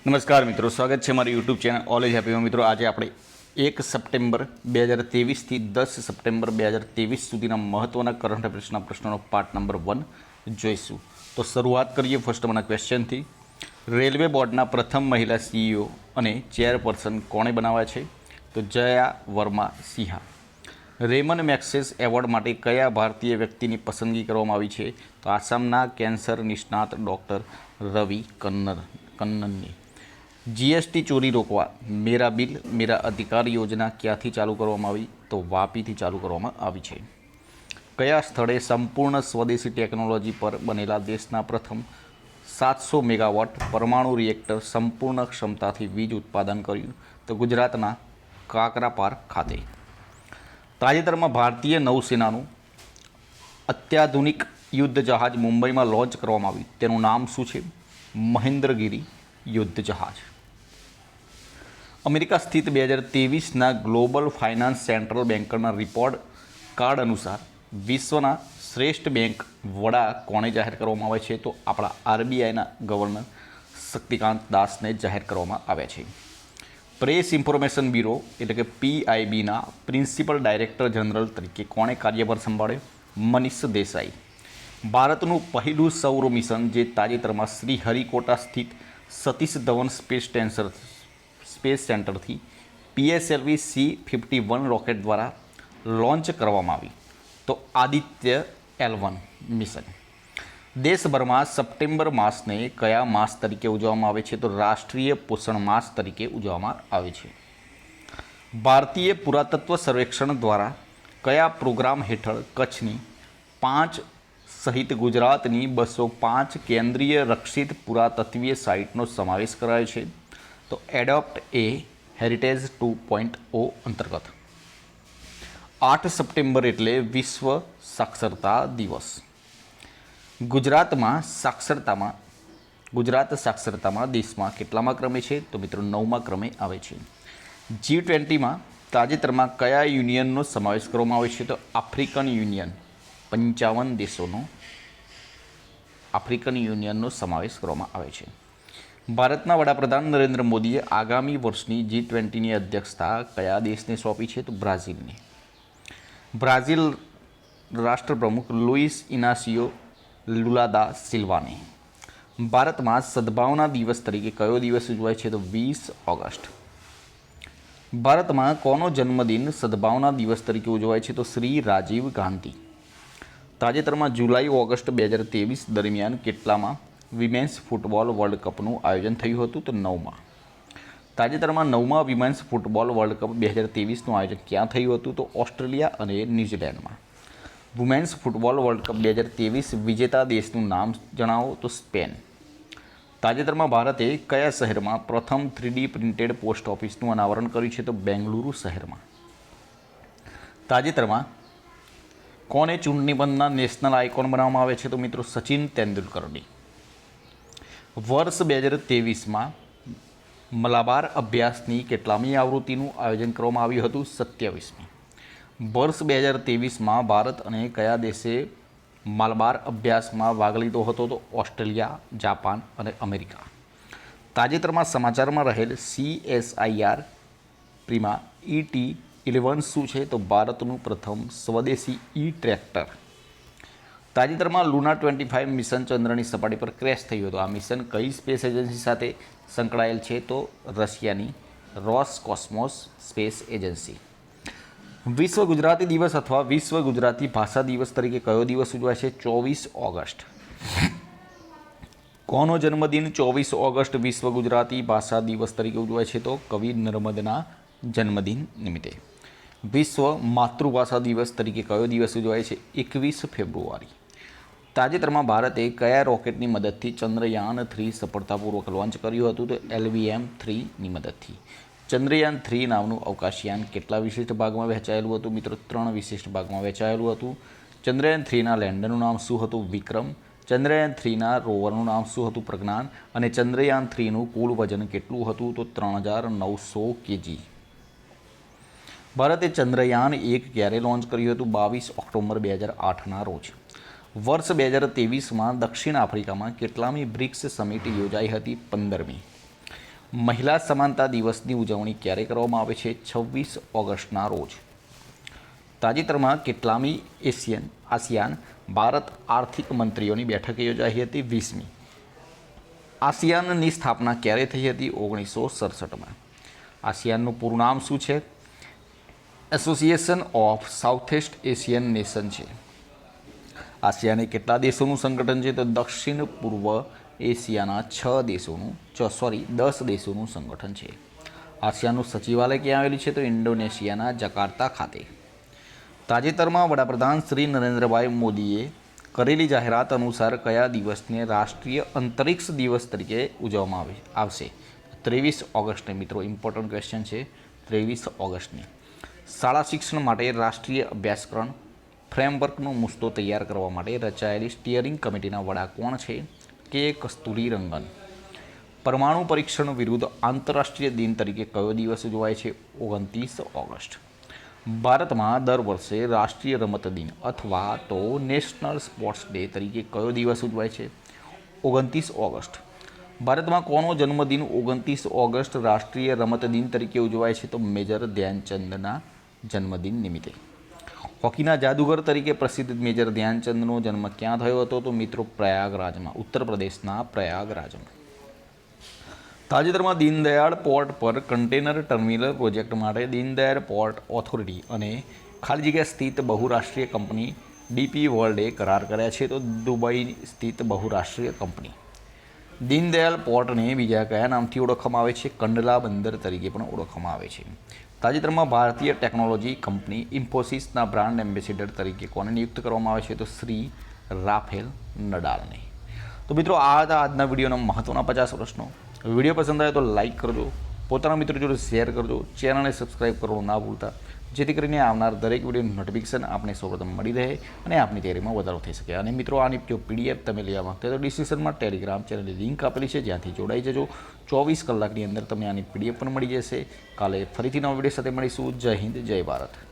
નમસ્કાર મિત્રો, સ્વાગત છે મારી યુટ્યુબ ચેનલ ઓલેજ હેપીમાં મિત્રો, આજે આપણે એક સપ્ટેમ્બર બે હજાર તેવીસથી દસ સપ્ટેમ્બર બે હજાર તેવીસ સુધીના મહત્ત્વના કરંટ અફેર્સના પ્રશ્નોનો પાર્ટ નંબર વન જોઈશું. તો શરૂઆત કરીએ ફર્સ્ટ નંબરના ક્વેશ્ચનથી રેલવે બોર્ડના પ્રથમ મહિલા સીઈઓ અને ચેરપર્સન કોણે બનાવ્યા છે? તો Jaya Varma Sinha. Ramon Magsaysay award માટે કયા ભારતીય વ્યક્તિની પસંદગી કરવામાં આવી છે? તો આસામના કેન્સર નિષ્ણાત ડૉક્ટર રવિ કન્નર કન્નનની. જીએસટી ચોરી રોકવા, મેરા બિલ, મેરા અધિકાર યોજના ક્યાંથી ચાલુ કરવામાં આવી, તો વાપીથી ચાલુ કરવામાં આવી છે. કયા સ્થળે સંપૂર્ણ સ્વદેશી ટેકનોલોજી પર બનેલા દેશના પ્રથમ સાતસો મેગાવોટ પરમાણુ રિએક્ટર સંપૂર્ણ ક્ષમતાથી વીજ ઉત્પાદન કર્યું, તો ગુજરાતના કાકરાપાર ખાતે. તાજેતરમાં ભારતીય નૌસેનાનું અત્યાધુનિક યુદ્ધ જહાજ મુંબઈમાં લોન્ચ કરવામાં આવ્યું. તેનું નામ શું છે? મહેન્દ્રગીરી યુદ્ધ જહાજ. અમેરિકા સ્થિત બે હજાર ત્રેવીસના ગ્લોબલ ફાઇનાન્સ સેન્ટ્રલ બેન્કરના રિપોર્ટ કાર્ડ અનુસાર વિશ્વના શ્રેષ્ઠ બેંક વડા કોણે જાહેર કરવામાં આવે છે? તો આપણા આરબીઆઈના ગવર્નર શક્તિકાંત દાસને જાહેર કરવામાં આવ્યા છે. પ્રેસ ઇન્ફોર્મેશન બ્યુરો એટલે કે પીઆઈબીના પ્રિન્સિપલ ડાયરેક્ટર જનરલ તરીકે કોણે કાર્યભાર સંભાળ્યો? મનીષ દેસાઈ. ભારતનું પહેલું સૌર મિશન જે તાજેતરમાં શ્રી હરિકોટા સ્થિત સતીશ ધવન સ્પેસ ટેન્સર space સેન્ટરથી PSLV C fifty one rocket દ્વારા લોન્ચ કરવામાં આવી. તો આદિત્ય એલ વન મિશન. દેશભરમાં સપ્ટેમ્બર માસને કયા માસ તરીકે ઉજવવામાં આવે છે? તો રાષ્ટ્રીય પોષણ માસ તરીકે ઉજવવામાં આવે છે. ભારતીય પુરાતત્વ સર્વેક્ષણ દ્વારા કયા પ્રોગ્રામ હેઠળ કચ્છની પાંચ સહિત ગુજરાતની બસો પાંચ કેન્દ્રીય રક્ષિત પુરાતત્વીય સાઇટનો સમાવેશ કરાયો છે. તો adopt a heritage two point O અંતર્ગત. આઠ સપ્ટેમ્બર એટલે વિશ્વ સાક્ષરતા દિવસ. ગુજરાતમાં સાક્ષરતામાં, ગુજરાત સાક્ષરતામાં દેશમાં કેટલામાં ક્રમે છે? તો મિત્રો નવમાં ક્રમે આવે છે. જી ટ્વેન્ટીમાં તાજેતરમાં કયા યુનિયનનો સમાવેશ કરવામાં આવે છે? તો આફ્રિકન યુનિયન. પંચાવન દેશોનો આફ્રિકન યુનિયનનો સમાવેશ કરવામાં આવે છે. ભારતના વડાપ્રધાન નરેન્દ્ર મોદીએ આગામી વર્ષની જી ટ્વેન્ટીની અધ્યક્ષતા કયા દેશને સોંપી છે તો બ્રાઝિલને. બ્રાઝિલ રાષ્ટ્રપ્રમુખ લુઈસ ઇનાસિયો લુલાદા સિલ્વાને. ભારતમાં સદભાવના દિવસ તરીકે કયો દિવસ ઉજવાય છે તો વીસ ઓગસ્ટ. ભારતમાં કોનો જન્મદિન સદભાવના દિવસ તરીકે ઉજવાય છે તો શ્રી રાજીવ ગાંધી. તાજેતરમાં જુલાઈ, ઓગસ્ટ બે હજાર ત્રેવીસ દરમિયાન કેટલામાં વિમેન્સ ફૂટબોલ વર્લ્ડ કપનું આયોજન થયું હતું તો નવમાં. તાજેતરમાં નવમાં વિમેન્સ ફૂટબોલ વર્લ્ડ કપ બે હજાર ત્રેવીસનું આયોજન ક્યાં થયું હતું તો ઓસ્ટ્રેલિયા અને ન્યૂઝીલેન્ડમાં. વુમેન્સ ફૂટબોલ વર્લ્ડ કપ બે હજાર ત્રેવીસ વિજેતા દેશનું નામ જણાવો તો સ્પેન. તાજેતરમાં ભારતે કયા શહેરમાં પ્રથમ થ્રીડી પ્રિન્ટેડ પોસ્ટ ઓફિસનું અનાવરણ કર્યું છે તો બેંગલુરુ શહેરમાં. તાજેતરમાં કોને ચૂંટણી પંચના નેશનલ આઇકોન બનાવવામાં આવે છે તો મિત્રો સચિન તેંડુલકરની. વર્ષ બે હજાર ત્રેવીસમાં મલાબાર અભ્યાસની કેટલામી આવૃત્તિનું આયોજન કરવામાં આવ્યું હતું સત્યાવીસમી. વર્ષ બે હજાર ત્રેવીસમાં ભારત અને કયા દેશે માલબાર અભ્યાસમાં ભાગ લીધો હતો તો ઓસ્ટ્રેલિયા, જાપાન અને અમેરિકા. તાજેતરમાં સમાચારમાં રહેલ સીએસઆઈઆર પ્રીમા ઈટી ઇલેવન શું છે તો ભારતનું પ્રથમ સ્વદેશી ઈ ટ્રેક્ટર તાજેતરમાં લુના ટ્વેન્ટી ફાઇવ મિશન ચંદ્રની સપાટી પર ક્રેશ થયું હતું. આ મિશન કઈ સ્પેસ એજન્સી સાથે સંકળાયેલ છે તો રશિયાની રોસ કોસ્મોસ સ્પેસ એજન્સી. વિશ્વ ગુજરાતી દિવસ અથવા વિશ્વ ગુજરાતી ભાષા દિવસ તરીકે કયો દિવસ ઉજવાય છે ચોવીસ ઓગસ્ટ. કોનો જન્મદિન ચોવીસ ઓગસ્ટ વિશ્વ ગુજરાતી ભાષા દિવસ તરીકે ઉજવાય છે તો કવિ નર્મદના જન્મદિન નિમિત્તે. વિશ્વ માતૃભાષા દિવસ તરીકે કયો દિવસ ઉજવાય છે? એકવીસ ફેબ્રુઆરી. તાજેતરમાં ભારતે કયા રોકેટની મદદથી ચંદ્રયાન થ્રી સફળતાપૂર્વક લોન્ચ કર્યું હતું? તો એલવીએમ થ્રીની મદદથી. ચંદ્રયાન થ્રી નામનું અવકાશયાન કેટલા વિશિષ્ટ ભાગમાં વહેંચાયેલું હતું? મિત્રો, ત્રણ વિશિષ્ટ ભાગમાં વહેંચાયેલું હતું. ચંદ્રયાન થ્રીના લેન્ડરનું નામ શું હતું? વિક્રમ. ચંદ્રયાન થ્રીના રોવરનું નામ શું હતું? પ્રજ્ઞાન. અને ચંદ્રયાન થ્રીનું કુલ વજન કેટલું હતું? તો ત્રણ હજાર નવસો કેજી. ભારતે ચંદ્રયાન એક ક્યારે લોન્ચ કર્યું હતું? બાવીસ ઓક્ટોબર બે હજાર આઠના રોજ. વર્ષ બે હજાર ત્રેવીસમાં દક્ષિણ આફ્રિકામાં કેટલામી બ્રિક્સ સમિટ યોજાઈ હતી પંદરમી. મહિલા સમાનતા દિવસની ઉજવણી ક્યારે કરવામાં આવે છે? છવ્વીસ ઓગસ્ટના રોજ. તાજેતરમાં કેટલામી એશિયન, આસિયાન, ભારત આર્થિક મંત્રીઓની બેઠક યોજાઈ હતી વીસમી. આસિયાનની સ્થાપના ક્યારે થઈ હતી? ઓગણીસો સડસઠમાં. આસિયાનનું પૂરું નામ શું છે? Association of southeast Asian nation છે. આસિયાને કેટલા દેશોનું સંગઠન છે તો દક્ષિણ પૂર્વ એશિયાના છ દેશોનું સોરી દસ દેશોનું સંગઠન છે. આસિયાનું સચિવાલય ક્યાં આવેલું છે તો ઇન્ડોનેશિયાના જકાર્તા ખાતે. તાજેતરમાં વડાપ્રધાન શ્રી નરેન્દ્રભાઈ મોદીએ કરેલી જાહેરાત અનુસાર કયા દિવસને રાષ્ટ્રીય અંતરિક્ષ દિવસ તરીકે ઉજવવામાં આવે, આવશે? ત્રેવીસ ઓગસ્ટને મિત્રો ઇમ્પોર્ટન્ટ ક્વેશ્ચન છે. ત્રેવીસ ઓગસ્ટની. શાળા શિક્ષણ માટે રાષ્ટ્રીય અભ્યાસક્રમ ફ્રેમવર્કનો મુસ્તો તૈયાર કરવા માટે રચાયેલી સ્ટિયરિંગ કમિટીના વડા કોણ છે કે કસ્તુરી રંગન. પરમાણુ પરીક્ષણ વિરુદ્ધ આંતરરાષ્ટ્રીય દિન તરીકે કયો દિવસ ઉજવાય છે? ઓગણત્રીસ ઓગસ્ટ. ભારતમાં દર વર્ષે રાષ્ટ્રીય રમત દિન અથવા તો નેશનલ સ્પોર્ટ્સ ડે તરીકે કયો દિવસ ઉજવાય છે? ઓગણત્રીસ ઓગસ્ટ. ભારતમાં કોનો જન્મદિન ઓગણત્રીસ ઓગસ્ટ રાષ્ટ્રીય રમત દિન તરીકે ઉજવાય છે? તો મેજર ધ્યાનચંદના જન્મદિન નિમિત્તે. હોકીના જાદુગર તરીકે પ્રસિદ્ધ મેજર ધ્યાનચંદનો જન્મ ક્યાં થયો હતો તો મિત્રો પ્રયાગરાજમાં ઉત્તર પ્રદેશના પ્રયાગરાજમાં. તાજેતરમાં દીનદયાળ પોર્ટ પર કન્ટેનર ટર્મિનલ પ્રોજેક્ટ માટે દીનદયાળ પોર્ટ ઓથોરિટી અને ખાલી જગ્યા સ્થિત બહુરાષ્ટ્રીય કંપની ડીપી વર્લ્ડે કરાર કર્યા છે તો દુબઈ સ્થિત બહુરાષ્ટ્રીય કંપની. દીનદયાળ પોર્ટને બીજા કયા નામથી ઓળખવામાં આવે છે, કંડલા બંદર તરીકે પણ ઓળખવામાં આવે છે. તાજેતરમાં ભારતીય ટેકનોલોજી કંપની ઇન્ફોસિસના બ્રાન્ડ એમ્બેસેડર તરીકે કોને નિયુક્ત કરવામાં આવે છે તો શ્રી રાફેલ નડાલને. તો મિત્રો, આ હતા આજના વિડીયોના મહત્ત્વના પચાસ પ્રશ્નો. વીડિયો પસંદ આવે તો લાઇક કરજો. પોતાના મિત્રો જોડે શેર કરજો. ચેનલને સબસ્ક્રાઈબ કરવાનું ના ભૂલતા. જેથી કરીને આવનાર દરેક વિડીયોની નોટિફિકેશન આપને સૌપ્રથમ મળી રહે અને આપની તૈયારીમાં વધારો થઈ શકે. અને મિત્રો આની જો પીડીએફ તમે લેવા માંગતા તો ડિસ્ક્રિપ્શનમાં ટેલિગ્રામ ચેનલની લિંક આપેલી છે, જ્યાંથી જોડાઈ જજો. ચોવીસ કલાકની અંદર તમને આની પીડીએફ પણ મળી જશે. કાલે ફરીથી નવા વીડિયો સાથે મળીશું. જય હિન્દ, જય ભારત.